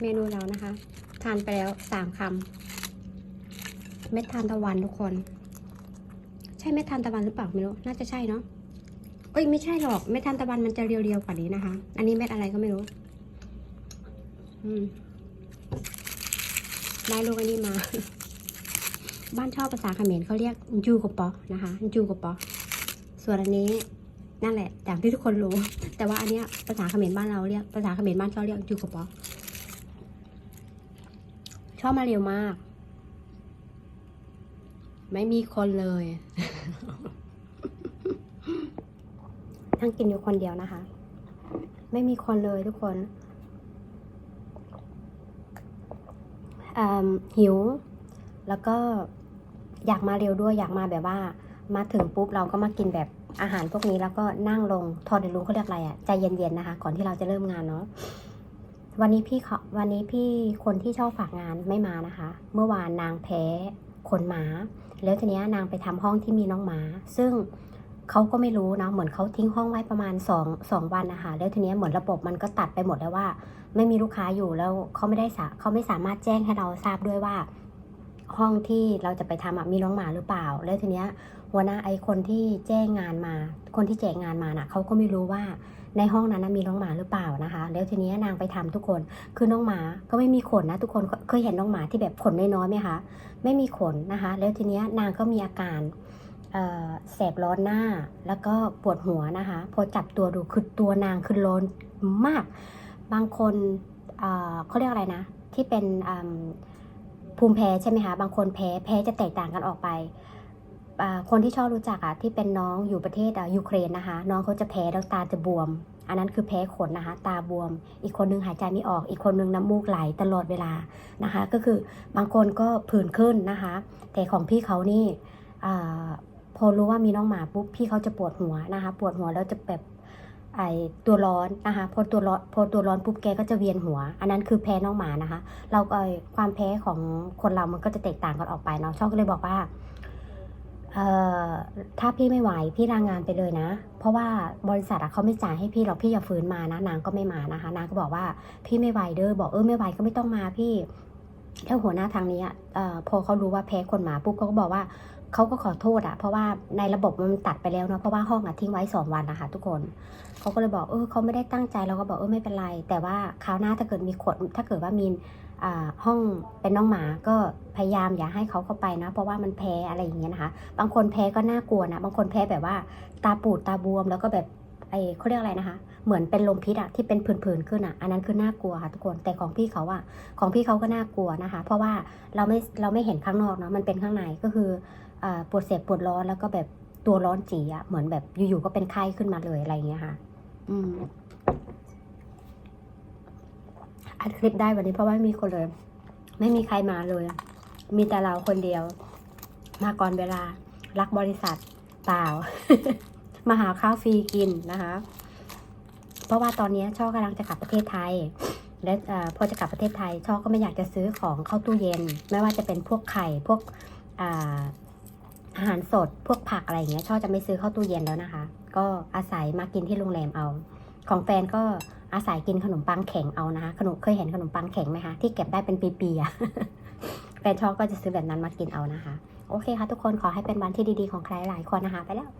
เมนูเรานะคะ ทานไปแล้วสามคำเม็ดทานตะวันทุกคน ใช่เม็ดทานตะวันหรือเปล่าไม่รู้น่าจะใช่เนาะเอ้ยไม่ใช่หรอกเม็ดทานตะวันมันจะเรียวๆกว่านี้นะคะ อันนี้เม็ดอะไรก็ไม่รู้ อืมได้ลูกอันนี้มา บ้านชอบภาษาเขมรเขาเรียกยูกปอนะคะยูกปอส่วนอันนี้ นั่นแหละอย่างที่ทุกคนรู้ แต่ว่าอันเนี้ยภาษาเขมรบ้านเราเรียกภาษาเขมรบ้านชอบเรียกยูกปอชอบมาเร็วมาก ไม่มีคนเลยนั่งกินอยู่คนเดียวนะคะ ไม่มีคนเลยทุกคนอืมหิว แล้วก็อยากมาเร็วด้วยอยากมาแบบว่า มาถึงปุ๊บเราก็มากินแบบ อาหารพวกนี้แล้วก็นั่งลงทอดเดลุงเขาเรียกอะไรอะ่ะใจเย็นๆนะคะ ก่อนที่เราจะเริ่มงานเนาะวันนี้พี่เขาวันนี้พี่คนที่ชอบฝากงานไม่มานะคะ เมื่อวานนางแพ้ขนหมา แล้วทีนี้นางไปทำห้องที่มีน้องหมา ซึ่งเขาก็ไม่รู้นะเหมือนเขาทิ้งห้องไว้ประมาณ2อสองวันนะคะแล้วทีนี้เหมือนระบบมันก็ตัดไปหมดแล้วว่า ไม่มีลูกค้าอยู่แล้วเขาไม่ได้เขาไม่สามารถแจ้งให้เราทราบด้วยว่า ห้องที่เราจะไปทำอะมีน้องหมาหรือเปล่า แล้วทีเนี้ยหัวหน้าไอคนที่แจ้งงานมา คนที่แจ้งงานมาน่ะเขาก็ไม่รู้ว่าในห้องนั้นนะมีน้องหมาหรือเปล่านะคะ แล้วทีนี้นางไปทำทุกคน คือน้องหมาก็ไม่มีขนนะ ทุกคนเคยเห็นน้องหมาที่แบบขนน้อยๆไหมคะ ไม่มีขนนะคะ แล้วทีนี้นางก็มีอาการแสบร้อนหน้า แล้วก็ปวดหัวนะคะ พอจับตัวดูคือตัวนางคือร้อนมาก บางคนเเขาเรียกอะไรนะ ที่เป็น ภูมิแพ้ใช่ไหมคะบางคนแพ้แพ้จะแตกต่างกันออกไปคนที่ชอบรู้จักอะที่เป็นน้องอยู่ประเทศอยูเครนนะคะ น้องเขาจะแพ้แล้วตาจะบวม อันนั้นคือแพ้ขนนะคะ ตาบวม อีกคนนึงหายใจไม่ออก อีกคนนึงน้ำมูกไหลตลอดเวลานะคะ ก็คือบางคนก็ผื่นขึ้นนะคะ แต่ของพี่เขานี่อพอรู้ว่ามีน้องหมาปุ๊บพี่เขาจะปวดหัวนะคะ ปวดหัวแล้วจะแบบ ไอตัวร้อนนะคะพอตัวร้อนพอตัวร้อนปุ๊บแกก็จะเวียนหัว อันนั้นคือแพ้น้องหมานะคะ เราก็ความแพ้ของคนเรามันก็จะแตกต่างกันออกไปเนาะช่องก็เลยบอกว่าเอ่อถ้าพี่ไม่ไหวพี่ลางงานไปเลยนะ เพราะว่าบริษัทอะเขาไม่จ่ายให้พี่หรอกพี่อย่าฝืนมานะ นางก็ไม่มานะคะ นางก็บอกว่าพี่ไม่ไหวเด้อบอกเออไม่ไหวก็ไม่ต้องมาพี่ แล้วหัวหน้าทางนี้อ่พอเขารู้ว่าแพ้คนหมาปุ๊บเขาก็บอกว่าเขาก็ขอโทษอะเพราะว่าในระบบมันตัดไปแล้วเนาะเพราะว่าห้องอะทิ้งไว้สองวันนะคะทุกคนเขาก็เลยบอกเออเขาไม่ได้ตั้งใจเราก็บอกเออไม่เป็นไร แต่ว่าคราวหน้าถ้าเกิดมีขวดถ้าเกิดว่ามีอ่าห้องเป็นน้องหมาก็พยายามอย่าให้เขาเข้าไปนะเพราะว่ามันแพ้อะไรอย่างเงี้ยนะคะ บางคนแพ้ก็น่ากลัวนะ บางคนแพ้แบบว่าตาปูดตาบวมแล้วก็แบบ ไอเขาเรียกอะไรนะคะ เหมือนเป็นลมพิษอะที่เป็นผื่นๆขึ้นอะอันนั้นคือน่ากลัวค่ะทุกคนแต่ของพี่เขาอะของพี่เขาก็น่ากลัวนะคะ เพราะว่าเราไม่เราไม่เห็นข้างนอกเนาะมันเป็นข้างในก็คืออปวดเสียบปวดร้อนแล้วก็แบบตัวร้อนจีอะเหมือนแบบอยู่ๆก็เป็นไข้ขึ้นมาเลยอะไรเงี้ยค่ะ อืมอัดคลิปได้วันนี้เพราะว่าไม่มีคนเลย ไม่มีใครมาเลย มีแต่เราคนเดียว มาก่อนเวลารักบริษัทเปล่า มาหาข้าวฟรีกินนะคะ เพราะว่าตอนนี้ช่อกำลังจะกลับประเทศไทย และอ่อพอจะกลับประเทศไทย ช่อก็ไม่อยากจะซื้อของเข้าตู้เย็น ไม่ว่าจะเป็นพวกไข่พวกอาหารสดพวกผักอะไรอย่างเงี้ยช่อจะไม่ซื้อเข้าตู้เย็นแล้วนะคะ ก็อาศัยมากินที่โรงแรมเอา ของแฟนก็อาศัยกินขนมปังแข็งเอานะคะขนมเคยเห็นขนมปังแข็งไหมคะที่เก็บได้เป็นปีๆอะแฟนชอบก็จะซื้อแบบนั้นมากินเอานะคะ โอเคค่ะทุกคนขอให้เป็นวันที่ดีๆของใครหลายคนนะคะ ไปแล้ว